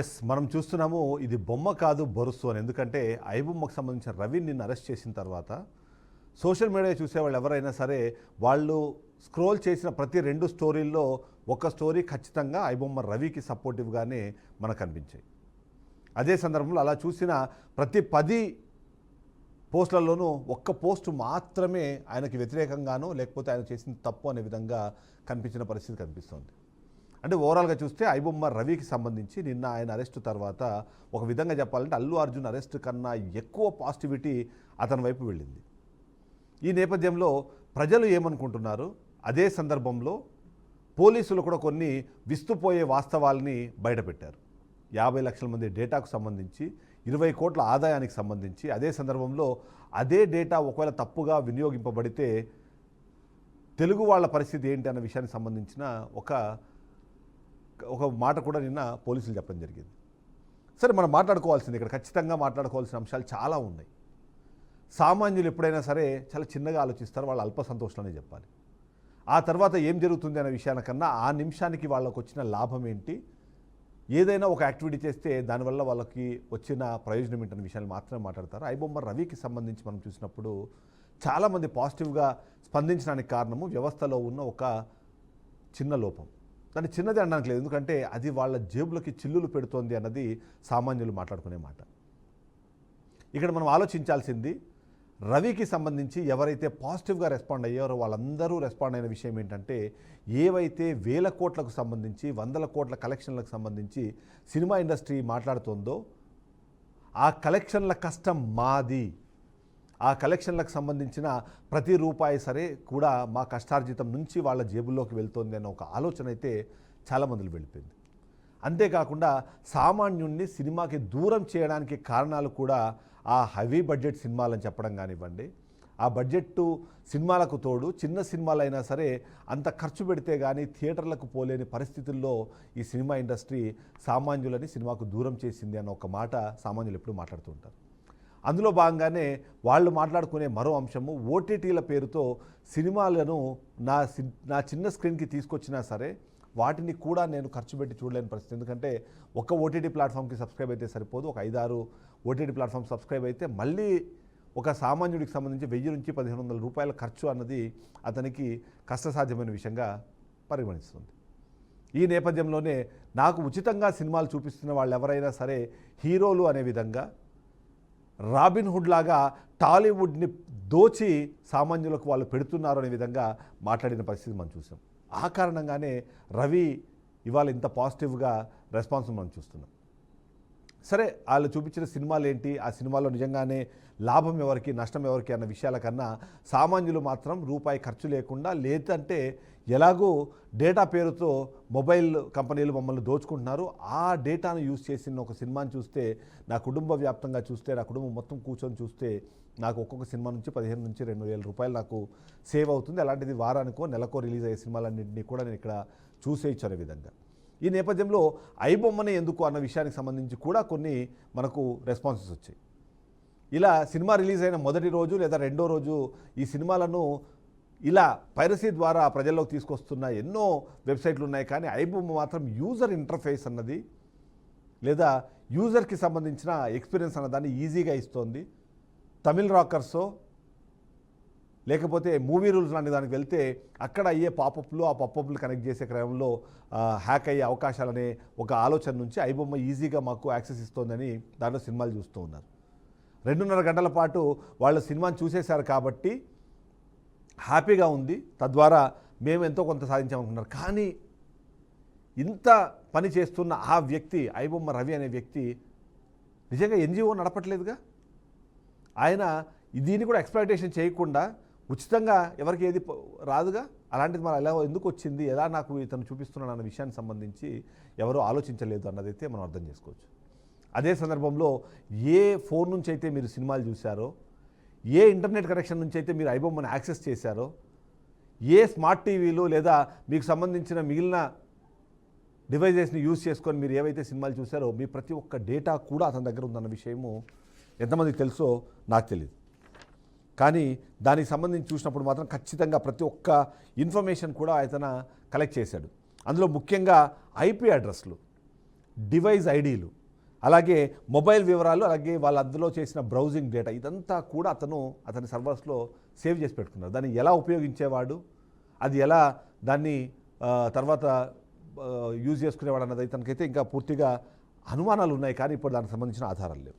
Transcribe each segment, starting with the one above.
Yes మనం చూస్తున్నాము ఇది బొమ్మ కాదు బొరుసు అని. ఎందుకంటే ఐబొమ్మకు సంబంధించిన రవి నిన్ను అరెస్ట్ చేసిన తర్వాత సోషల్ మీడియా చూసేవాళ్ళు ఎవరైనా సరే వాళ్ళు స్క్రోల్ చేసిన ప్రతి రెండు స్టోరీల్లో ఒక స్టోరీ ఖచ్చితంగా ఐబొమ్మ రవికి సపోర్టివ్గానే మనకు కనిపించాయి అదే సందర్భంలో అలా చూసిన ప్రతి పది పోస్టులలోనూ ఒక్క పోస్ట్ మాత్రమే ఆయనకి వ్యతిరేకంగానో లేకపోతే ఆయన చేసిన తప్పు అనే విధంగా కనిపించిన పరిస్థితి కనిపిస్తోంది. అంటే ఓవరాల్గా చూస్తే ఐబొమ్మ రవికి సంబంధించి నిన్న ఆయన అరెస్టు తర్వాత ఒక విధంగా చెప్పాలంటే అల్లు అర్జున్ అరెస్ట్ కన్నా ఎక్కువ పాజిటివిటీ అతని వైపు వెళ్ళింది. ఈ నేపథ్యంలో ప్రజలు ఏమనుకుంటున్నారు? అదే సందర్భంలో పోలీసులు కూడా కొన్ని విస్తుపోయే వాస్తవాల్ని బయటపెట్టారు. యాభై లక్షల మంది డేటాకు సంబంధించి ఇరవై కోట్ల ఆదాయానికి సంబంధించి అదే సందర్భంలో అదే డేటా ఒకవేళ తప్పుగా వినియోగింపబడితే తెలుగు వాళ్ళ పరిస్థితి ఏంటి అన్న విషయానికి సంబంధించిన ఒక ఒక మాట కూడా నిన్న పోలీసులు చెప్పడం జరిగింది. సరే మనం మాట్లాడుకోవాల్సింది ఇక్కడ. ఖచ్చితంగా మాట్లాడుకోవాల్సిన అంశాలు చాలా ఉన్నాయి. సామాన్యులు ఎప్పుడైనా సరే చాలా చిన్నగా ఆలోచిస్తారు వాళ్ళు అల్ప సంతోషాలనే చెప్పాలి. ఆ తర్వాత ఏం జరుగుతుంది అనే విషయానికన్నా ఆ నిమిషానికి వాళ్ళకు వచ్చిన లాభం ఏంటి? ఏదైనా ఒక యాక్టివిటీ చేస్తే దానివల్ల వాళ్ళకి వచ్చిన ప్రయోజనం ఏంటనే విషయాన్ని మాత్రమే మాట్లాడతారు. ఐబొమ్మ రవికి సంబంధించి మనం చూసినప్పుడు చాలామంది పాజిటివ్గా స్పందించడానికి కారణము వ్యవస్థలో ఉన్న ఒక చిన్న లోపం. దాన్ని చిన్నది అనడానికి లేదు. ఎందుకంటే అది వాళ్ళ జేబులకి చిల్లులు పెడుతోంది అన్నది సామాన్యులు మాట్లాడుకునే మాట. ఇక్కడ మనం ఆలోచించాల్సింది రవికి సంబంధించి ఎవరైతే పాజిటివ్గా రెస్పాండ్ అయ్యారో వాళ్ళందరూ రెస్పాండ్ అయిన విషయం ఏంటంటే ఏవైతే వేల కోట్లకు సంబంధించి వందల కోట్ల కలెక్షన్లకు సంబంధించి సినిమా ఇండస్ట్రీ మాట్లాడుతోందో ఆ కలెక్షన్ల కష్టం మాది. ఆ కలెక్షన్లకు సంబంధించిన ప్రతి రూపాయి సరే కూడా మా కష్టార్జితం నుంచి వాళ్ళ జేబుల్లోకి వెళ్తోంది అన్న ఒక ఆలోచన అయితే చాలామందిలో వెళ్ళిపోయింది. అంతేకాకుండా సామాన్యుణ్ణి సినిమాకి దూరం చేయడానికి కారణాలు కూడా ఆ హెవీ బడ్జెట్ సినిమాలని చెప్పడం కానివ్వండి ఆ బడ్జెట్ సినిమాలకు తోడు చిన్న సినిమాలైనా సరే అంత ఖర్చు పెడితే కానీ థియేటర్లకు పోలేని పరిస్థితుల్లో ఈ సినిమా ఇండస్ట్రీ సామాన్యులని సినిమాకు దూరం చేసింది అన్న ఒక మాట సామాన్యులు ఎప్పుడు మాట్లాడుతూ ఉంటారు. అందులో భాగంగానే వాళ్ళు మాట్లాడుకునే మరో అంశము ఓటీటీల పేరుతో సినిమాలను నా సి- నా చిన్న స్క్రీన్కి తీసుకొచ్చినా సరే వాటిని కూడా నేను ఖర్చు పెట్టి చూడలేని పరిస్థితి. ఎందుకంటే ఒక ఓటీటీ ప్లాట్ఫామ్కి సబ్స్క్రైబ్ అయితే సరిపోదు. ఒక ఐదారు ఓటీటీ ప్లాట్ఫామ్ సబ్స్క్రైబ్ అయితే మళ్ళీ ఒక సామాన్యుడికి సంబంధించి వెయ్యి నుంచి పదిహేను వందల రూపాయల ఖర్చు అన్నది అతనికి కష్టసాధ్యమైన విషయంగా పరిగణిస్తుంది. ఈ నేపథ్యంలోనే నాకు ఉచితంగా సినిమాలు చూపిస్తున్న వాళ్ళు ఎవరైనా సరే హీరోలు అనే విధంగా రాబిన్ హుడ్ లాగా టాలీవుడ్ని దోచి సామాన్యులకు వాళ్ళు పెడుతున్నారు అనే విధంగా మాట్లాడిన పరిస్థితి మనం చూసాం. ఆ కారణంగానే రవి ఇవాళ ఇంత పాజిటివ్గా రెస్పాన్స్ మనం చూస్తున్నాం. సరే వాళ్ళు చూపించిన సినిమాలు ఏంటి ఆ సినిమాలో నిజంగానే లాభం ఎవరికి నష్టం ఎవరికి అన్న విషయాల కన్నా సామాన్యులు మాత్రం రూపాయి ఖర్చు లేకుండా లేదంటే ఎలాగో డేటా పేరుతో మొబైల్ కంపెనీలు మమ్మల్ని దోచుకుంటున్నారు. ఆ డేటాను యూజ్ చేసిన ఒక సినిమాని చూస్తే నా కుటుంబ వ్యాప్తంగా చూస్తే నా కుటుంబం మొత్తం కూర్చొని చూస్తే నాకు ఒక్కొక్క సినిమా నుంచి పదిహేను నుంచి రెండు వేల రూపాయలు నాకు సేవ్ అవుతుంది. అలాంటిది వారానికో నెలకో రిలీజ్ అయ్యే సినిమాలన్నింటినీ కూడా నేను ఇక్కడ చూసేయచ్చు అనే విధంగా. ఈ నేపథ్యంలో ఐబొమ్మనే ఎందుకు అన్న విషయానికి సంబంధించి కూడా కొన్ని మనకు రెస్పాన్సెస్ వచ్చాయి. ఇలా సినిమా రిలీజ్ అయిన మొదటి రోజు లేదా రెండో రోజు ఈ సినిమాలను ఇలా పైరసీ ద్వారా ప్రజల్లోకి తీసుకొస్తున్న ఎన్నో వెబ్సైట్లు ఉన్నాయి. కానీ ఐబొమ్మ మాత్రం యూజర్ ఇంటర్ఫేస్ అన్నది లేదా యూజర్కి సంబంధించిన ఎక్స్పీరియన్స్ అన్నదాన్ని ఈజీగా ఇస్తోంది. తమిళ్ రాకర్సో లేకపోతే మూవీ రూల్స్ లాంటి దానికి వెళ్తే అక్కడ అయ్యే పాపప్లు ఆ పాపప్లు కనెక్ట్ చేసే క్రమంలో హ్యాక్ అయ్యే అవకాశాలనే ఒక ఆలోచన నుంచి ఐబొమ్మ ఈజీగా మాకు యాక్సెస్ ఇస్తోందని దాంట్లో సినిమాలు చూస్తూ ఉన్నారు. రెండున్నర గంటల పాటు వాళ్ళు సినిమాని చూసేశారు కాబట్టి హ్యాపీగా ఉంది. తద్వారా మేము ఎంతో కొంత సాధించామనుకున్నారు కానీ ఇంత పని చేస్తున్న ఆ వ్యక్తి ఐబొమ్మ రవి అనే వ్యక్తి నిజంగా ఎన్జిఓ నడపట్లేదుగా? ఆయన దీన్ని కూడా ఎక్స్ప్లాయిటేషన్ చేయకుండా ఉచితంగా ఎవరికి ఏది రాదుగా? అలాంటిది మరి ఎలా ఎందుకు వచ్చింది? ఎలా నాకు ఇతను చూపిస్తున్నాడు అన్న విషయానికి సంబంధించి ఎవరూ ఆలోచించలేదు అన్నదైతే మనం అర్థం చేసుకోవచ్చు. అదే సందర్భంలో ఏ ఫోన్ నుంచి అయితే మీరు సినిమాలు చూశారో ఏ ఇంటర్నెట్ కనెక్షన్ నుంచి అయితే మీరు ఐబొమ్మను యాక్సెస్ చేశారో ఏ స్మార్ట్ టీవీలు లేదా మీకు సంబంధించిన మిగిలిన డివైజెస్ని యూజ్ చేసుకొని మీరు ఏవైతే సినిమాలు చూశారో మీ ప్రతి ఒక్క డేటా కూడా అతని దగ్గర ఉందన్న విషయము ఎంతమందికి తెలుసో నాకు తెలియదు కానీ దానికి సంబంధించి చూసినప్పుడు మాత్రం ఖచ్చితంగా ప్రతి ఒక్క ఇన్ఫర్మేషన్ కూడా అతను కలెక్ట్ చేశాడు. అందులో ముఖ్యంగా ఐపీ అడ్రస్లు డివైస్ ఐడీలు అలాగే మొబైల్ వివరాలు అలాగే వాళ్ళ అందులో చేసిన బ్రౌజింగ్ డేటా ఇదంతా కూడా అతను అతని సర్వర్స్లో సేవ్ చేసి పెట్టుకున్నారు. దాన్ని ఎలా ఉపయోగించేవాడు? అది ఎలా దాన్ని తర్వాత యూజ్ చేసుకునేవాడు అన్నది తనకైతే ఇంకా పూర్తిగా అనుమానాలు ఉన్నాయి కానీ ఇప్పుడు దానికి సంబంధించిన ఆధారాలు లేవు.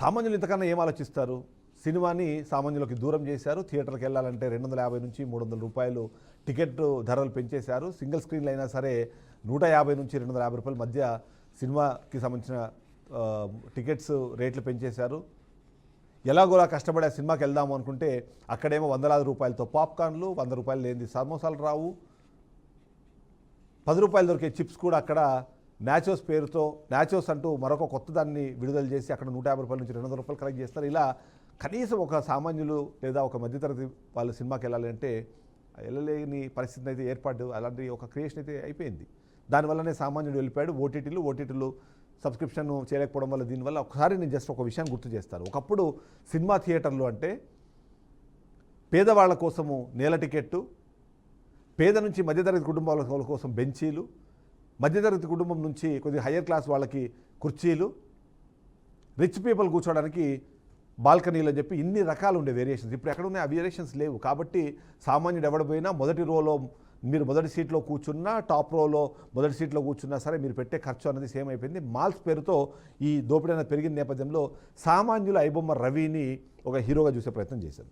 సామాన్యులు ఇంతకన్నా ఏం ఆలోచిస్తారు? సినిమాని సామాన్యులకి దూరం చేశారు. థియేటర్కి వెళ్ళాలంటే రెండు వందల యాభై నుంచి మూడు వందల రూపాయలు టికెట్ ధరలు పెంచేశారు. సింగిల్ స్క్రీన్లు అయినా సరే నూట యాభై నుంచి రెండు వందల యాభై రూపాయల మధ్య సినిమాకి సంబంధించిన టికెట్స్ రేట్లు పెంచేశారు. ఎలాగోలా కష్టపడి ఆ సినిమాకి వెళ్దాము అనుకుంటే అక్కడేమో వందలాది రూపాయలతో పాప్కార్న్లు వంద రూపాయలు లేనిది సమోసాలు రావు. పది రూపాయలు దొరికే చిప్స్ కూడా అక్కడ నాచోస్ పేరుతో నాచోస్ అంటూ మరొక కొత్త దాన్ని విడుదల చేసి అక్కడ నూట యాభై రూపాయల నుంచి రెండు వందల రూపాయలు కలెక్ట్ చేస్తారు. ఇలా కనీసం ఒక సామాన్యులు లేదా ఒక మధ్యతరగతి వాళ్ళ సినిమాకి వెళ్ళాలంటే వెళ్ళలేని పరిస్థితి అయితే ఏర్పాటు అలాంటి ఒక క్రియేషన్ అయితే అయిపోయింది. దానివల్లనే సామాన్యుడు వెళ్ళిపోయాడు. ఓటీటీలు ఓటీటీలు సబ్స్క్రిప్షన్ చేయలేకపోవడం వల్ల దీనివల్ల ఒకసారి నేను జస్ట్ ఒక విషయాన్ని గుర్తు చేస్తాను. ఒకప్పుడు సినిమా థియేటర్లు అంటే పేదవాళ్ళ కోసము నేల టికెట్టు పేద నుంచి మధ్యతరగతి కుటుంబాల వాళ్ళ కోసం బెంచీలు మధ్యతరగతి కుటుంబం నుంచి కొద్దిగా హయ్యర్ క్లాస్ వాళ్ళకి కుర్చీలు రిచ్ పీపుల్ కూర్చోవడానికి బాల్కనీలు అని చెప్పి ఇన్ని రకాలు ఉండే వేరియేషన్స్ ఇప్పుడు ఎక్కడ ఉన్నాయి? ఆ వేరియేషన్స్ లేవు. కాబట్టి సామాన్యుడు ఎవడ పోయినా మొదటి రోలో మీరు మొదటి సీట్లో కూర్చున్నా టాప్ రోలో మొదటి సీట్లో కూర్చున్నా సరే మీరు పెట్టే ఖర్చు అనేది సేమ్ అయిపోయింది. మాల్స్ పేరుతో ఈ దోపిడీ అనేది పెరిగిన నేపథ్యంలో సామాన్యుల ఐబొమ్మ రవిని ఒక హీరోగా చూసే ప్రయత్నం చేశారు.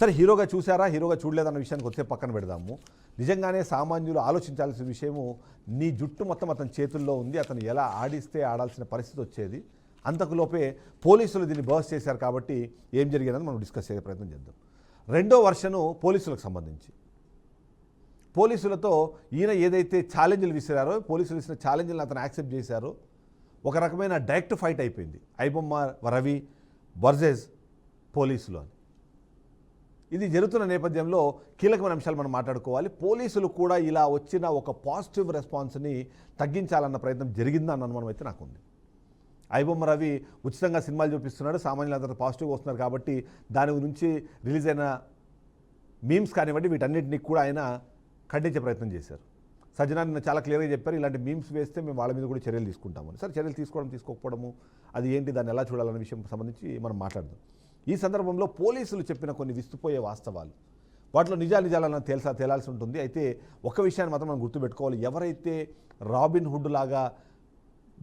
సరే హీరోగా చూసారా హీరోగా చూడలేదన్న విషయానికి వచ్చే పక్కన పెడదాము. నిజంగానే సామాన్యులు ఆలోచించాల్సిన విషయము నీ జుట్టు మొత్తం అతని చేతుల్లో ఉంది. అతను ఎలా ఆడిస్తే ఆడాల్సిన పరిస్థితి వచ్చేది? అంతకులోపే పోలీసులు దీన్ని బర్స్ చేశారు కాబట్టి ఏం జరిగిందని మనం డిస్కస్ చేసే ప్రయత్నం చేద్దాం. రెండో వర్షను పోలీసులకు సంబంధించి. పోలీసులతో ఈయన ఏదైతే ఛాలెంజ్లు విసిరారో పోలీసులు ఇచ్చిన ఛాలెంజ్లను అతను యాక్సెప్ట్ చేశారో. ఒక రకమైన డైరెక్ట్ ఫైట్ అయిపోయింది. ఐబొమ్మ రవి వర్జెస్ పోలీసులు అని. ఇది జరుగుతున్న నేపథ్యంలో కీలకమైన అంశాలు మనం మాట్లాడుకోవాలి. పోలీసులు కూడా ఇలా వచ్చిన ఒక పాజిటివ్ రెస్పాన్స్ని తగ్గించాలన్న ప్రయత్నం జరిగిందన్న అనుమానం అయితే నాకుంది. ఐబొమ్మ రవి ఉచితంగా సినిమాలు చూపిస్తున్నాడు. సామాన్యులందరూ పాజిటివ్ వస్తున్నారు కాబట్టి దాని గురించి రిలీజ్ అయిన మీమ్స్ కానివ్వండి వీటన్నిటిని కూడా ఆయన ఖండించే ప్రయత్నం చేశారు. సజ్జనా నిన్న చాలా క్లియర్గా చెప్పారు ఇలాంటి మీమ్స్ వేస్తే మేము వాళ్ళ మీద కూడా చర్యలు తీసుకుంటామని సరే చర్యలు తీసుకోవడం తీసుకోకపోవడము అది ఏంటి దాన్ని ఎలా చూడాలనే విషయం సంబంధించి మనం మాట్లాడదాం. ఈ సందర్భంలో పోలీసులు చెప్పిన కొన్ని విస్తుపోయే వాస్తవాలు. వాటిలో నిజా నిజాలను తేల్సా తేలాల్సి ఉంటుంది. అయితే ఒక విషయాన్ని మాత్రం మనం గుర్తుపెట్టుకోవాలి. ఎవరైతే రాబిన్ హుడ్ లాగా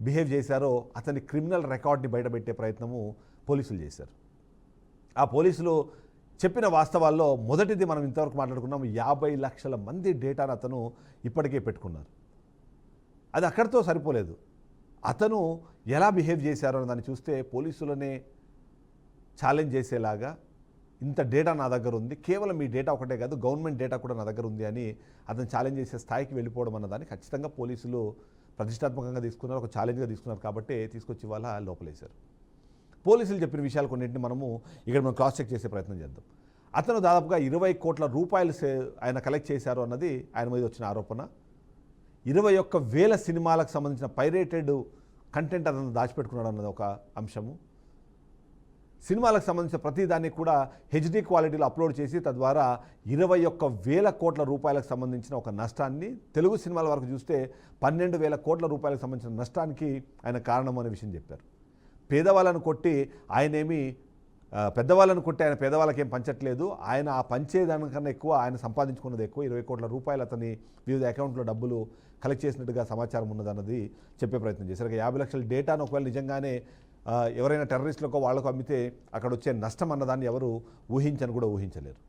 బిహేవ్ చేశారో అతని క్రిమినల్ రికార్డ్ని బయటపెట్టే ప్రయత్నము పోలీసులు చేశారు. ఆ పోలీసులు చెప్పిన వాస్తవాల్లో మొదటిది మనం ఇంతవరకు మాట్లాడుకున్నాం యాభై లక్షల మంది డేటాను అతను ఇప్పటికే పెట్టుకున్నారు. అది అక్కడితో సరిపోలేదు. అతను ఎలా బిహేవ్ చేశారో దాన్ని చూస్తే పోలీసులనే ఛాలెంజ్ చేసేలాగా ఇంత డేటా నా దగ్గర ఉంది కేవలం మీ డేటా ఒకటే కాదు గవర్నమెంట్ డేటా కూడా నా దగ్గర ఉంది అని అతను ఛాలెంజ్ చేసే స్థాయికి వెళ్ళిపోవడం అన్నదాన్ని ఖచ్చితంగా పోలీసులు ప్రతిష్టాత్మకంగా తీసుకున్నారు ఒక ఛాలెంజ్గా తీసుకున్నారు కాబట్టి తీసుకొచ్చి వాళ్ళ లోపలేశారు. పోలీసులు చెప్పిన విషయాలు కొన్నింటిని మనము ఇక్కడ మనం క్రాస్ చెక్ చేసే ప్రయత్నం చేద్దాం. అతను దాదాపుగా ఇరవై కోట్ల రూపాయలు ఆయన కలెక్ట్ చేశారు అన్నది ఆయన మీద వచ్చిన ఆరోపణ. ఇరవై ఒక్క వేల సినిమాలకు సంబంధించిన పైరేటెడ్ కంటెంట్ అతను దాచిపెట్టుకున్నాడు అన్నది ఒక అంశము. సినిమాలకు సంబంధించిన ప్రతిదాన్ని కూడా హెచ్డి క్వాలిటీలో అప్లోడ్ చేసి తద్వారా ఇరవై ఒక్క వేల కోట్ల రూపాయలకు సంబంధించిన ఒక నష్టాన్ని తెలుగు సినిమాల వరకు చూస్తే పన్నెండు వేల కోట్ల రూపాయలకు సంబంధించిన నష్టానికి ఆయన కారణం అనే విషయం చెప్పారు. పేదవాళ్ళను కొట్టి ఆయనేమి పెద్దవాళ్ళను కొట్టి ఆయన పేదవాళ్ళకి ఏం పంచట్లేదు. ఆయన ఆ పంచేదానికన్నా ఎక్కువ ఆయన సంపాదించుకున్నది ఎక్కువ. ఇరవై కోట్ల రూపాయలు అతని వివిధ అకౌంట్లో డబ్బులు కలెక్ట్ చేసినట్టుగా సమాచారం ఉన్నదన్నది చెప్పే ప్రయత్నం చేశారు. ఇక యాభై లక్షల డేటాను ఒకవేళ నిజంగానే ఎవరైనా టెర్రరిస్టులకు వాళ్ళకు అమ్మితే అక్కడ వచ్చే నష్టం అన్నదాన్ని ఎవరు ఊహించని కూడా ఊహించలేరు.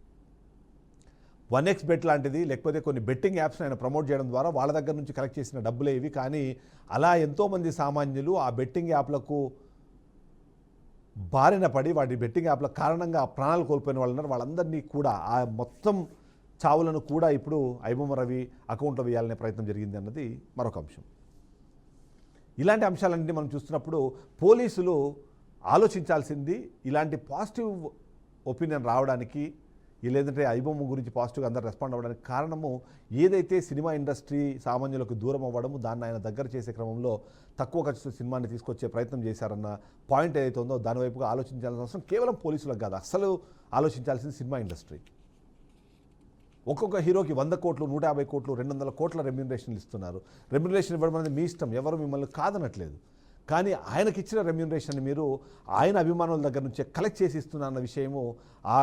వన్ ఎక్స్ బెట్ లాంటిది లేకపోతే కొన్ని బెట్టింగ్ యాప్స్ని ఆయన ప్రమోట్ చేయడం ద్వారా వాళ్ళ దగ్గర నుంచి కలెక్ట్ చేసిన డబ్బులే ఇవి. కానీ అలా ఎంతోమంది సామాన్యులు ఆ బెట్టింగ్ యాప్లకు బారిన పడి వాటి బెట్టింగ్ యాప్ల కారణంగా ప్రాణాలు కోల్పోయిన వాళ్ళు ఉన్నారు. వాళ్ళందరినీ కూడా ఆ మొత్తం చావులను కూడా ఇప్పుడు ఐబొమ్మ రవి అకౌంట్లో వేయాలనే ప్రయత్నం జరిగింది అన్నది మరొక అంశం. ఇలాంటి అంశాలన్నీ మనం చూస్తున్నప్పుడు పోలీసులు ఆలోచించాల్సింది ఇలాంటి పాజిటివ్ ఒపీనియన్ రావడానికి లేదంటే ఐబొమ్మ గురించి పాజిటివ్గా అందరు రెస్పాండ్ అవ్వడానికి కారణము ఏదైతే సినిమా ఇండస్ట్రీ సామాన్యులకు దూరం అవ్వడము దాన్ని ఆయన దగ్గర చేసే క్రమంలో తక్కువ ఖర్చుతో సినిమాని తీసుకొచ్చే ప్రయత్నం చేశారన్న పాయింట్ ఏదైతే ఉందో దాని వైపుగా ఆలోచించాల్సిన అవసరం కేవలం పోలీసులకు కాదు అసలు ఆలోచించాల్సింది సినిమా ఇండస్ట్రీ. ఒక్కొక్క హీరోకి వంద కోట్లు నూట యాభై కోట్లు రెండు వందల కోట్ల రెమ్యూనరేషన్లు ఇస్తున్నారు. రెమ్యూనరేషన్ ఇవ్వడం అనేది మీ ఇష్టం ఎవరు మిమ్మల్ని కాదనట్లేదు. కానీ ఆయనకి ఇచ్చిన రెమ్యూనరేషన్ మీరు ఆయన అభిమానుల దగ్గర నుంచే కలెక్ట్ చేసి ఇస్తున్నా అన్న విషయము ఆ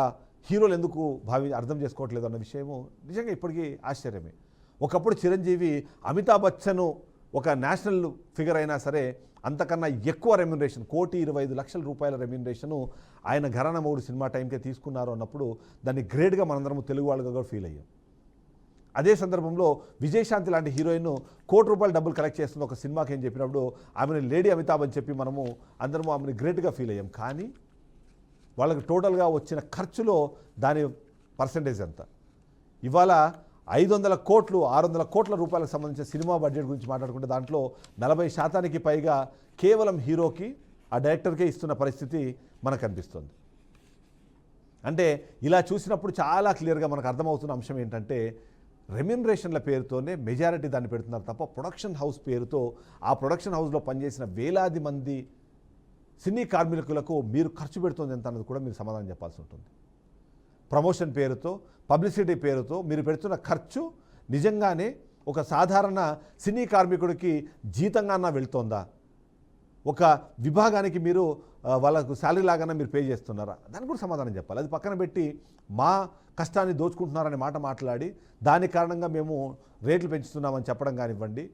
హీరోలు ఎందుకు భావి అర్థం చేసుకోవట్లేదు అన్న విషయము నిజంగా ఇప్పటికీ ఆశ్చర్యమే. ఒకప్పుడు చిరంజీవి అమితాబ్ బచ్చన్ ఒక నేషనల్ ఫిగర్ అయినా సరే అంతకన్నా ఎక్కువ రెమ్యునరేషన్ కోటి ఇరవై ఐదు లక్షల రూపాయల రెమ్యునరేషను ఆయన ఘరాన మూడు సినిమా టైంకే తీసుకున్నారు అన్నప్పుడు దాన్ని గ్రేట్గా మనందరం తెలుగు వాళ్ళుగా కూడా ఫీల్ అయ్యాం. అదే సందర్భంలో విజయశాంతి లాంటి హీరోయిన్ కోటి రూపాయలు డబ్బులు కలెక్ట్ చేస్తున్న ఒక సినిమాకి ఏం చెప్పినప్పుడు ఆమెను లేడీ అమితాబ్ అని చెప్పి మనము అందరము ఆమెను గ్రేట్గా ఫీల్ అయ్యాం. కానీ వాళ్ళకి టోటల్గా వచ్చిన ఖర్చులో దాని పర్సంటేజ్ ఎంత? ఇవాళ ఐదు వందల కోట్లు ఆరు వందల కోట్ల రూపాయలకు సంబంధించిన సినిమా బడ్జెట్ గురించి మాట్లాడుకుంటే దాంట్లో నలభై శాతానికి పైగా కేవలం హీరోకి ఆ డైరెక్టర్కే ఇస్తున్న పరిస్థితి మనకు కనిపిస్తుంది అంటే ఇలా చూసినప్పుడు చాలా క్లియర్గా మనకు అర్థమవుతున్న అంశం ఏంటంటే రెమ్యునరేషన్ల పేరుతోనే మెజారిటీ దాన్ని పెడుతున్నారు తప్ప ప్రొడక్షన్ హౌస్ పేరుతో ఆ ప్రొడక్షన్ హౌస్లో పనిచేసిన వేలాది మంది సినీ కార్మికులకు మీరు ఖర్చు పెడుతుంది ఎంత అన్నది కూడా మీరు సమాధానం చెప్పాల్సి ఉంటుంది. ప్రమోషన్ పేరుతో పబ్లిసిటీ పేరుతో మీరు పెడుతున్న ఖర్చు నిజంగానే ఒక సాధారణ సినీ కార్మికుడికి జీతంగా వెళ్తోందా? ఒక విభాగానికి మీరు వాళ్ళకు శాలరీ లాగానే మీరు పే చేస్తున్నారా? దానికి కూడా సమాధానం చెప్పాలి. అది పక్కన పెట్టి మా కష్టాన్ని దోచుకుంటున్నారనే మాట మాట్లాడి దాని కారణంగా మేము రేట్లు పెంచుతున్నామని చెప్పడం కానివ్వండి.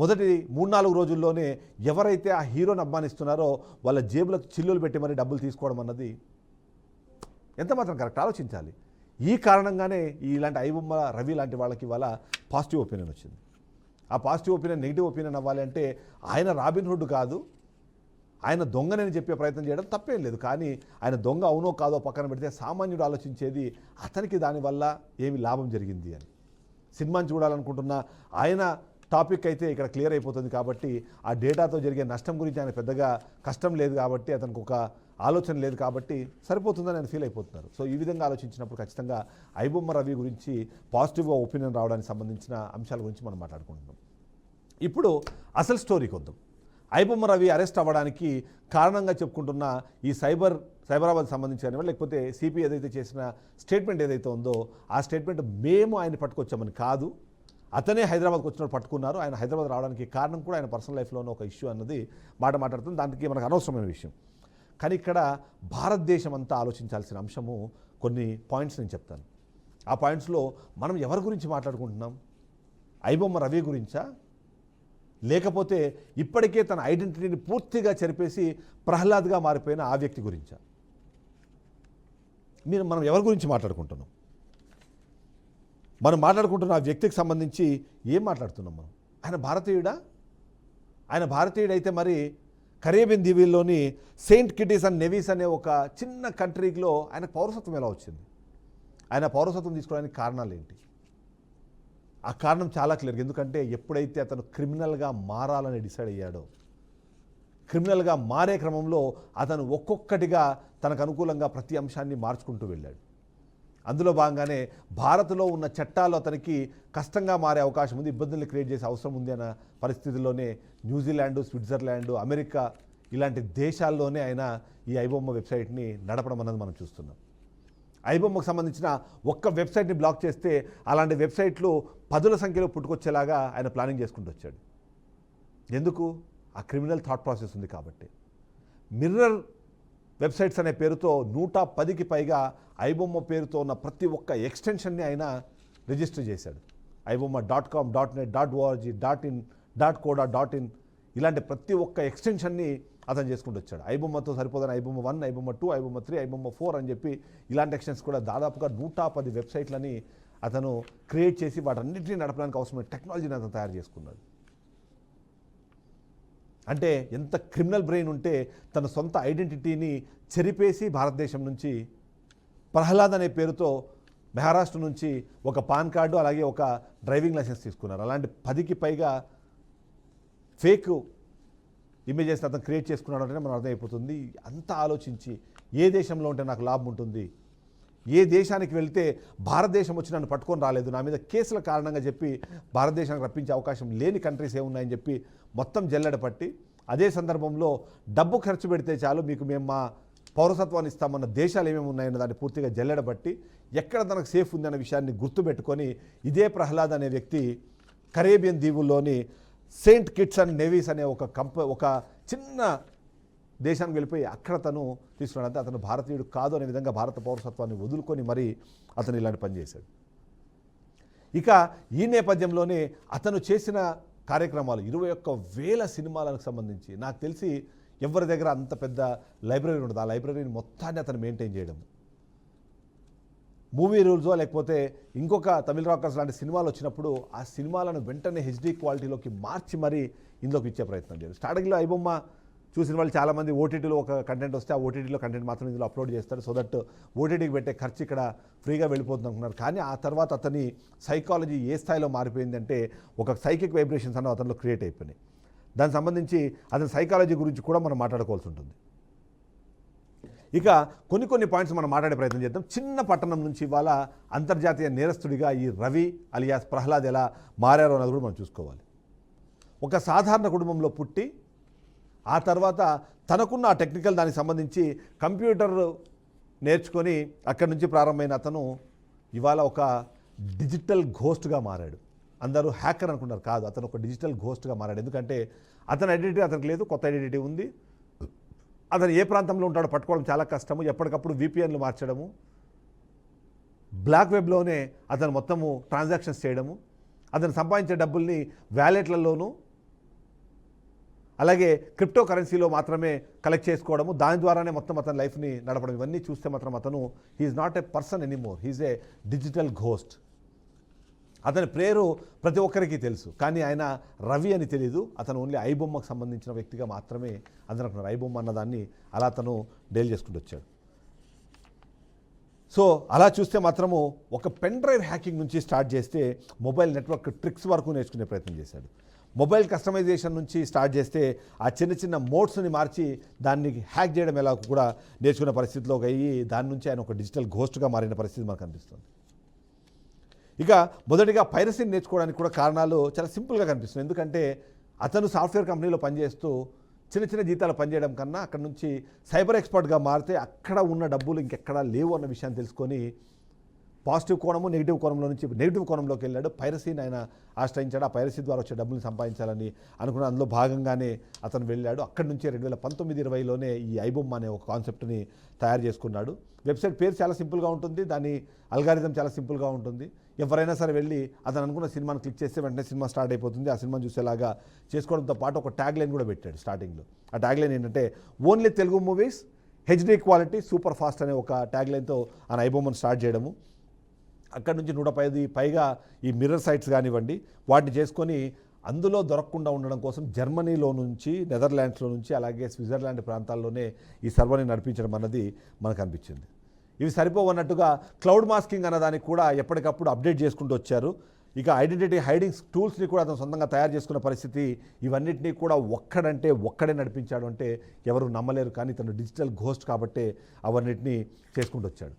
మొదటి మూడు నాలుగు రోజుల్లోనే ఎవరైతే ఆ హీరోని అభిమానిస్తున్నారో వాళ్ళ జేబులకు చిల్లులు పెట్టి మరి డబ్బులు తీసుకోవడం అన్నది ఎంత మాత్రం కరెక్ట్? ఆలోచించాలి. ఈ కారణంగానే ఇలాంటి ఐబొమ్మ రవి లాంటి వాళ్ళకి ఇవాళ పాజిటివ్ ఒపీనియన్ వచ్చింది. ఆ పాజిటివ్ ఒపీనియన్ నెగిటివ్ ఒపీనియన్ అవ్వాలి అంటే ఆయన రాబిన్ హుడ్ కాదు. ఆయన దొంగనని చెప్పే ప్రయత్నం చేయడం తప్పేం లేదు. కానీ ఆయన దొంగ అవునో కాదో పక్కన పెడితే సామాన్యుడు ఆలోచించేది అతనికి దానివల్ల ఏమి లాభం జరిగింది అని. సినిమాని చూడాలనుకుంటున్న ఆయన టాపిక్ అయితే ఇక్కడ క్లియర్ అయిపోతుంది కాబట్టి ఆ డేటాతో జరిగే నష్టం గురించి ఆయన పెద్దగా కష్టం లేదు కాబట్టి అతనికి ఒక ఆలోచన లేదు కాబట్టి సరిపోతుందని ఆయన ఫీల్ అయిపోతున్నారు. సో ఈ విధంగా ఆలోచించినప్పుడు ఖచ్చితంగా ఐబొమ్మ రవి గురించి పాజిటివ్గా ఒపీనియన్ రావడానికి సంబంధించిన అంశాల గురించి మనం మాట్లాడుకుంటున్నాం. ఇప్పుడు అసలు స్టోరీకి వద్దాం. ఐబొమ్మ రవి అరెస్ట్ అవ్వడానికి కారణంగా చెప్పుకుంటున్న ఈ సైబర్ సైబరాబాద్ సంబంధించిన లేకపోతే సిపి ఏదైతే చేసిన స్టేట్మెంట్ ఏదైతే ఉందో ఆ స్టేట్మెంట్ మేము ఆయన పట్టుకొచ్చామని కాదు. అతనే హైదరాబాద్కి వచ్చినప్పుడు పట్టుకున్నారు. ఆయన హైదరాబాద్ రావడానికి కారణం కూడా ఆయన పర్సనల్ లైఫ్లోనే ఒక ఇష్యూ అన్నది మాట మాట్లాడుతుంది. దానికి మనకు అనవసరమైన విషయం. కానీ ఇక్కడ భారతదేశం అంతా ఆలోచించాల్సిన అంశము కొన్ని పాయింట్స్ నేను చెప్తాను. ఆ పాయింట్స్లో మనం ఎవరి గురించి మాట్లాడుకుంటున్నాం? ఐబొమ్మ రవి గురించా? లేకపోతే ఇప్పటికే తన ఐడెంటిటీని పూర్తిగా చెరిపేసి ప్రహ్లాద్గా మారిపోయిన ఆ వ్యక్తి గురించా? మీరు మనం ఎవరి గురించి మాట్లాడుకుంటున్నాం? మనం మాట్లాడుకుంటున్న ఆ వ్యక్తికి సంబంధించి ఏం మాట్లాడుతున్నాం మనం? ఆయన భారతీయుడా? ఆయన భారతీయుడైతే మరి కరేబియన్ దీవుల్లోని సెయింట్ కిటీస్ అండ్ నెవీస్ అనే ఒక చిన్న కంట్రీలో ఆయన పౌరసత్వం ఎలా వచ్చింది? ఆయన పౌరసత్వం తీసుకోవడానికి కారణాలు ఏంటి? ఆ కారణం చాలా క్లియర్ ఎందుకంటే ఎప్పుడైతే అతను క్రిమినల్గా మారాలని డిసైడ్ అయ్యాడో క్రిమినల్గా మారే క్రమంలో అతను ఒక్కొక్కటిగా తనకు అనుకూలంగా ప్రతి అంశాన్ని మార్చుకుంటూ వెళ్ళాడు. అందులో భాగంగానే భారత్లో ఉన్న చట్టాలు అతనికి కష్టంగా మారే అవకాశం ఉంది ఇబ్బందులు క్రియేట్ చేసే అవసరం ఉంది అన్న పరిస్థితుల్లోనే న్యూజిలాండ్ స్విట్జర్లాండ్ అమెరికా ఇలాంటి దేశాల్లోనే ఆయన ఈ ఐబొమ్మ వెబ్సైట్ని నడపడం అన్నది మనం చూస్తున్నాం. ఐబొమ్మకు సంబంధించిన ఒక్క వెబ్సైట్ని బ్లాక్ చేస్తే అలాంటి వెబ్సైట్లు పదుల సంఖ్యలో పుట్టుకొచ్చేలాగా ఆయన ప్లానింగ్ చేసుకుంటూ వచ్చాడు. ఎందుకు? ఆ క్రిమినల్ థాట్ ప్రాసెస్ ఉంది కాబట్టి. మిర్రర్ వెబ్సైట్స్ అనే పేరుతో నూట పదికి పైగా ఐబొమ్మ పేరుతో ఉన్న ప్రతి ఒక్క ఎక్స్టెన్షన్ని ఆయన రిజిస్టర్ చేశాడు. IBomma dot com dot net dot ORG dot in dot coda dot in ఇలాంటి ప్రతి ఒక్క ఎక్స్టెన్షన్ని అతను చేసుకుంటూ వచ్చాడు. ఐబొమ్మతో సరిపోదని iBomma one iBomma two iBomma three iBomma four అని చెప్పి ఇలాంటి ఎక్స్టెన్స్ కూడా దాదాపుగా నూట పది వెబ్సైట్లని అతను క్రియేట్ చేసి వాటన్నింటినీ నడపడానికి అవసరమైన టెక్నాలజీని అతను తయారు చేసుకున్నాడు. అంటే ఎంత క్రిమినల్ బ్రెయిన్ ఉంటే తన సొంత ఐడెంటిటీని చెరిపేసి భారతదేశం నుంచి ప్రహ్లాద్ అనే పేరుతో మహారాష్ట్ర నుంచి ఒక పాన్ కార్డు అలాగే ఒక డ్రైవింగ్ లైసెన్స్ తీసుకున్నారు. అలాంటి పదికి పైగా ఫేక్ ఇమేజెస్ అతను క్రియేట్ చేసుకున్నాడు అంటే మనం అర్థమైపోతుంది. అంతా ఆలోచించి ఏ దేశంలో ఉంటే నాకు లాభం ఉంటుంది? ఏ దేశానికి వెళ్తే భారతదేశం వచ్చి నన్ను పట్టుకొని రాలేదు నా మీద కేసుల కారణంగా చెప్పి భారతదేశానికి రప్పించే అవకాశం లేని కంట్రీస్ ఏమున్నాయని చెప్పి మొత్తం జల్లెడ పట్టి అదే సందర్భంలో డబ్బు ఖర్చు పెడితే చాలు మీకు మేము మా పౌరసత్వాన్ని ఇస్తామన్న దేశాలు ఏమేమి ఉన్నాయన్న దాన్ని పూర్తిగా జల్లెడబట్టి ఎక్కడ తనకు సేఫ్ ఉందన్న విషయాన్ని గుర్తుపెట్టుకొని ఇదే ప్రహ్లాద్ అనే వ్యక్తి కరేబియన్ దీవుల్లోని సెయింట్ కిట్స్ అండ్ నెవీస్ అనే ఒక కంప ఒక చిన్న దేశానికి వెళ్ళిపోయి అక్కడ తను తీసుకున్నాడు అంటే అతను భారతీయుడు కాదు అనే విధంగా భారత పౌరసత్వాన్ని వదులుకొని మరి అతను ఇలాంటి పనిచేశాడు ఇక ఈ నేపథ్యంలోనే అతను చేసిన కార్యక్రమాలు ఇరవై ఒక్క వేల సినిమాలకు సంబంధించి నాకు తెలిసి ఎవరి దగ్గర అంత పెద్ద లైబ్రరీ ఉండదు. ఆ లైబ్రరీని మొత్తాన్ని అతను మెయింటైన్ చేయడం. మూవీ రూల్సో లేకపోతే ఇంకొక తమిళ రాకర్స్ లాంటి సినిమాలు వచ్చినప్పుడు ఆ సినిమాలను వెంటనే హెచ్డి క్వాలిటీలోకి మార్చి మరీ ఇందులోకి ఇచ్చే ప్రయత్నం చేయడం. స్టార్టింగ్లో ఐబొమ్మ చూసిన వాళ్ళు చాలామంది ఓటీటీలో ఒక కంటెంట్ వస్తే ఆ ఓటీటీలో కంటెంట్ మాత్రం ఇందులో అప్లోడ్ చేస్తారు. సో దట్ ఓటీటీకి పెట్టే ఖర్చు ఇక్కడ ఫ్రీగా వెళ్ళిపోతుంది అనుకున్నారు కానీ ఆ తర్వాత అతని సైకాలజీ ఏ స్థాయిలో మారిపోయిందంటే ఒక సైకిక్ వైబ్రేషన్స్ అన్న అతనిలో క్రియేట్ అయిపోయినాయి. దానికి సంబంధించి అతని సైకాలజీ గురించి కూడా మనం మాట్లాడుకోవాల్సి ఉంటుంది. ఇక కొన్ని కొన్ని పాయింట్స్ మనం మాట్లాడే ప్రయత్నం చేద్దాం. చిన్న పట్టణం నుంచి ఇవాళ అంతర్జాతీయ నేరస్తుడిగా ఈ రవి అలియాస్ ప్రహ్లాద్ ఎలా మారారో అన్నది కూడా మనం చూసుకోవాలి. ఒక సాధారణ కుటుంబంలో పుట్టి ఆ తర్వాత తనకున్న ఆ టెక్నికల్ దానికి సంబంధించి కంప్యూటర్ నేర్చుకొని అక్కడి నుంచి ప్రారంభమైన అతను ఇవాళ ఒక డిజిటల్ ఘోస్ట్గా మారాడు. అందరూ హ్యాకర్ అనుకున్నారు కాదు అతను ఒక డిజిటల్ ఘోస్ట్గా మారాడు. ఎందుకంటే అతని ఐడెంటిటీ అతనికి లేదు కొత్త ఐడెంటిటీ ఉంది. అతను ఏ ప్రాంతంలో ఉంటాడో పట్టుకోవడం చాలా కష్టము. ఎప్పటికప్పుడు విపిఎన్లు మార్చడము. బ్లాక్ వెబ్లోనే అతను మొత్తము ట్రాన్సాక్షన్స్ చేయడము. అతను సంపాదించే డబ్బుల్ని వ్యాలెట్లలోనూ అలాగే క్రిప్టో కరెన్సీలో మాత్రమే కలెక్ట్ చేసుకోవడము దాని ద్వారానే మొత్తం అతని లైఫ్ని నడపడం ఇవన్నీ చూస్తే మాత్రం అతను he's not a person anymore he's a digital ghost అతని పేరు ప్రతి ఒక్కరికి తెలుసు కానీ ఆయన రవి అని తెలీదు అతను ఓన్లీ ఐబొమ్మకు సంబంధించిన వ్యక్తిగా మాత్రమే అందరూ అంటున్నారు ఐబొమ్మ అన్నదాన్ని అలా అతను డీల్ చేసుకుంటూ వచ్చాడు. సో అలా చూస్తే మాత్రము ఒక పెన్ డ్రైవ్ హ్యాకింగ్ నుంచి స్టార్ట్ చేస్తే మొబైల్ నెట్వర్క్ ట్రిక్స్ వరకు నేర్చుకునే ప్రయత్నం చేశాడు. మొబైల్ కస్టమైజేషన్ నుంచి స్టార్ట్ చేస్తే ఆ చిన్న చిన్న మోడ్స్ని మార్చి దాన్ని హ్యాక్ చేయడం ఎలా కూడా నేర్చుకునే పరిస్థితిలోకి అయ్యి దాని నుంచి ఆయన ఒక డిజిటల్ ఘోస్ట్గా మారిన పరిస్థితి మనకు కనిపిస్తుంది ఇక మొదటిగా పైరసీని నేర్చుకోవడానికి కూడా కారణాలు చాలా సింపుల్గా కనిపిస్తుంది ఎందుకంటే అతను సాఫ్ట్వేర్ కంపెనీలో పనిచేస్తూ చిన్న చిన్న జీతాలు పనిచేయడం కన్నా అక్కడ నుంచి సైబర్ ఎక్స్పర్ట్గా మారితే అక్కడ ఉన్న డబ్బులు ఇంకెక్కడా లేవు అన్న విషయాన్ని తెలుసుకొని పాజిటివ్ కోణము నెగిటివ్ కోణంలో నుంచి నెగిటివ్ కోణంలోకి వెళ్ళాడు. పైరసీని ఆయన ఆశ్రయించాడు. ఆ పైరసీ ద్వారా వచ్చే డబ్బులు సంపాదించాలని అనుకున్న అందులో భాగంగానే అతను వెళ్ళాడు. అక్కడి నుంచి రెండు వేల పంతొమ్మిది ఇరవైలోనే ఈ ఐబొమ్మ అనే ఒక కాన్సెప్ట్ని తయారు చేసుకున్నాడు. వెబ్సైట్ పేరు చాలా సింపుల్గా ఉంటుంది. దాని అల్గారిథం చాలా సింపుల్గా ఉంటుంది. ఎవరైనా సరే వెళ్ళి అతను అనుకున్న సినిమాను క్లిక్ చేస్తే వెంటనే సినిమా స్టార్ట్ అయిపోతుంది. ఆ సినిమా చూసేలాగా చేసుకోవడంతో పాటు ఒక ట్యాగ్ లైన్ కూడా పెట్టాడు స్టార్టింగ్లో. ఆ ట్యాగ్ లైన్ ఏంటంటే only Telugu movies HD quality super fast అనే ఒక ట్యాగ్ లైన్తో ఆ ఐబొమ్మను స్టార్ట్ చేయడము. అక్కడి నుంచి నూట పది పైగా ఈ మిర్రర్ సైట్స్ కానివ్వండి వాటిని చేసుకొని అందులో దొరకకుండా ఉండడం కోసం జర్మనీలో నుంచి నెదర్లాండ్స్లో నుంచి అలాగే స్విట్జర్లాండ్ ప్రాంతాల్లోనే ఈ సర్వర్ని నడిపించడం అన్నది మనకు అనిపించింది. ఇవి సరిపోవన్నట్టుగా క్లౌడ్ మాస్కింగ్ అన్నదానికి కూడా ఎప్పటికప్పుడు అప్డేట్ చేసుకుంటూ వచ్చారు. ఇక ఐడెంటిటీ హైడింగ్స్ టూల్స్ని కూడా అతను సొంతంగా తయారు చేసుకున్న పరిస్థితి ఇవన్నిటినీ కూడా ఒక్కడంటే ఒక్కడే నడిపించాడు అంటే ఎవరు నమ్మలేరు. కానీ తను డిజిటల్ ఘోస్ట్ కాబట్టే అవన్నిటినీ చేసుకుంటూ వచ్చాడు.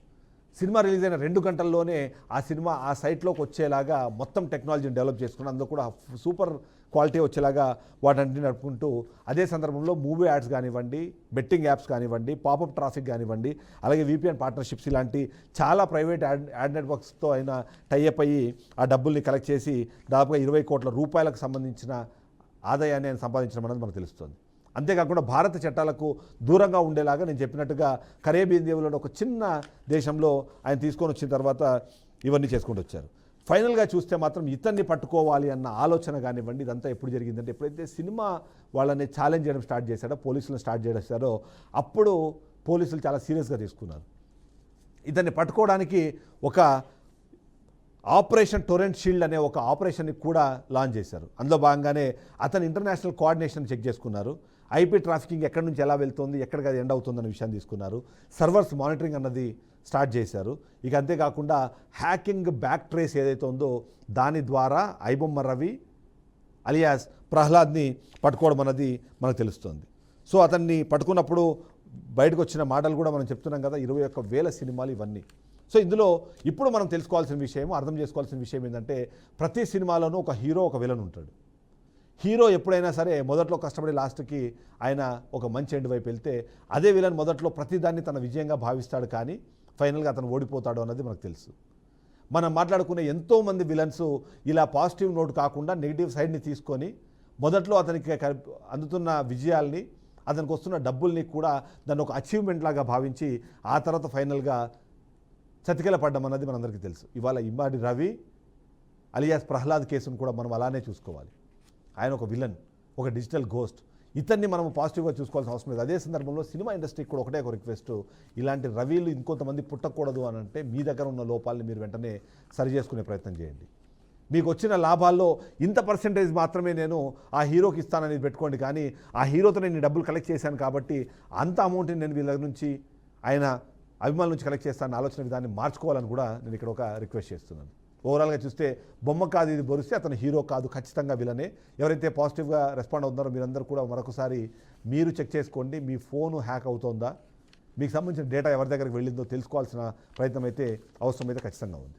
సినిమా రిలీజ్ అయిన రెండు గంటల్లోనే ఆ సినిమా ఆ సైట్లోకి వచ్చేలాగా మొత్తం టెక్నాలజీని డెవలప్ చేసుకుని అందులో కూడా సూపర్ క్వాలిటీ వచ్చేలాగా వాటన్నిటిని నడుపుకుంటూ అదే సందర్భంలో మూవీ యాడ్స్ కానివ్వండి బెట్టింగ్ యాప్స్ కానివ్వండి పాపప్ ట్రాఫిక్ కానివ్వండి అలాగే విపిఎన్ పార్ట్నర్షిప్స్ ఇలాంటి చాలా ప్రైవేట్ యాడ్ యాడ్ నెట్వర్క్స్తో అయిన టైఅప్ అయ్యి ఆ డబ్బుల్ని కలెక్ట్ చేసి దాదాపుగా ఇరవై కోట్ల రూపాయలకు సంబంధించిన ఆదాయాన్ని ఆయన సంపాదించడం అనేది మనకు తెలుస్తుంది. అంతేకాకుండా భారత చట్టాలకు దూరంగా ఉండేలాగా నేను చెప్పినట్టుగా కరేబియన్ దేవులను ఒక చిన్న దేశంలో ఆయన తీసుకొని వచ్చిన తర్వాత ఇవన్నీ చేసుకుంటూ వచ్చారు. ఫైనల్గా చూస్తే మాత్రం ఇతన్ని పట్టుకోవాలి అన్న ఆలోచన కానివ్వండి ఇదంతా ఎప్పుడు జరిగిందంటే ఎప్పుడైతే సినిమా వాళ్ళని ఛాలెంజ్ చేయడం స్టార్ట్ చేశాడో పోలీసులను స్టార్ట్ చేశారో అప్పుడు పోలీసులు చాలా సీరియస్గా తీసుకున్నారు. ఇతన్ని పట్టుకోవడానికి ఒక ఆపరేషన్ టొరెంట్ షీల్డ్ అనే ఒక ఆపరేషన్ని కూడా లాంచ్ చేశారు. అందులో భాగంగానే అతను ఇంటర్నేషనల్ కోఆర్డినేషన్ చెక్ చేసుకున్నారు. ఐపీ ట్రాఫికింగ్ ఎక్కడి నుంచి ఎలా వెళ్తుంది ఎక్కడికి అది ఎండ్ అవుతుందన్న విషయాన్ని తీసుకున్నారు. సర్వర్స్ మానిటరింగ్ అన్నది స్టార్ట్ చేశారు. ఇక అంతేకాకుండా హ్యాకింగ్ బ్యాక్ ట్రేస్ ఏదైతే ఉందో దాని ద్వారా ఐబొమ్మ రవి అలియాస్ ప్రహ్లాద్ని పట్టుకోవడం అన్నది మనకు తెలుస్తుంది. సో అతన్ని పట్టుకున్నప్పుడు బయటకు వచ్చిన మాటలు కూడా మనం చెప్తున్నాం కదా ఇరవై ఒక్క వేల సినిమాలు ఇవన్నీ. సో ఇందులో ఇప్పుడు మనం తెలుసుకోవాల్సిన విషయం అర్థం చేసుకోవాల్సిన విషయం ఏంటంటే ప్రతి సినిమాలోనూ ఒక హీరో ఒక విలన్ ఉంటాడు. హీరో ఎప్పుడైనా సరే మొదట్లో కష్టపడి లాస్ట్కి ఆయన ఒక మంచి ఎండ్ వైపు వెళ్తే అదే విలన్ మొదట్లో ప్రతిదాన్ని తన విజయంగా భావిస్తాడు కానీ ఫైనల్గా అతను ఓడిపోతాడు అన్నది మనకు తెలుసు. మనం మాట్లాడుకునే ఎంతోమంది విలన్స్ ఇలా పాజిటివ్ నోట్ కాకుండా నెగిటివ్ సైడ్ని తీసుకొని మొదట్లో అతనికి అందుతున్న విజయాల్ని అతనికి వస్తున్న డబ్బుల్ని కూడా దాన్ని ఒక అచీవ్మెంట్ లాగా భావించి ఆ తర్వాత ఫైనల్గా చతికిల పడ్డం అన్నది మనందరికీ తెలుసు. ఇవాళ ఇమ్మాడి రవి అలియాస్ ప్రహ్లాద్ కేసును కూడా మనం అలానే చూసుకోవాలి. ఆయన ఒక విలన్ ఒక డిజిటల్ గోస్ట్ ఇతన్ని మనం పాజిటివ్గా చూసుకోవాల్సిన అవసరం లేదు. అదే సందర్భంలో సినిమా ఇండస్ట్రీకి కూడా ఒకటే ఒక రిక్వెస్ట్. ఇలాంటి రవిలు ఇంకొంతమంది పుట్టకూడదు అని అంటే మీ దగ్గర ఉన్న లోపాలని మీరు వెంటనే సరి చేసుకునే ప్రయత్నం చేయండి. మీకు వచ్చిన లాభాల్లో ఇంత పర్సంటేజ్ మాత్రమే నేను ఆ హీరోకి ఇస్తానని పెట్టుకోండి. కానీ ఆ హీరోతో నేను డబ్బులు కలెక్ట్ చేశాను కాబట్టి అంత అమౌంట్ని నేను వీళ్ళ నుంచి ఆయన అభిమానుల నుంచి కలెక్ట్ చేస్తాను ఆలోచన విధాన్ని మార్చుకోవాలని కూడా నేను ఇక్కడ ఒక రిక్వెస్ట్ చేస్తున్నాను. ఓవరాల్గా చూస్తే బొమ్మ కాదు ఇది బొరిస్తే అతను హీరో కాదు ఖచ్చితంగా వీళ్ళనే ఎవరైతే పాజిటివ్గా రెస్పాండ్ అవుతున్నారో మీరందరూ కూడా మరొకసారి మీరు చెక్ చేసుకోండి. మీ ఫోను హ్యాక్ అవుతోందా? మీకు సంబంధించిన డేటా ఎవరి దగ్గరికి వెళ్ళిందో తెలుసుకోవాల్సిన ప్రయత్నం అయితే అవసరం అయితే ఖచ్చితంగా ఉంది.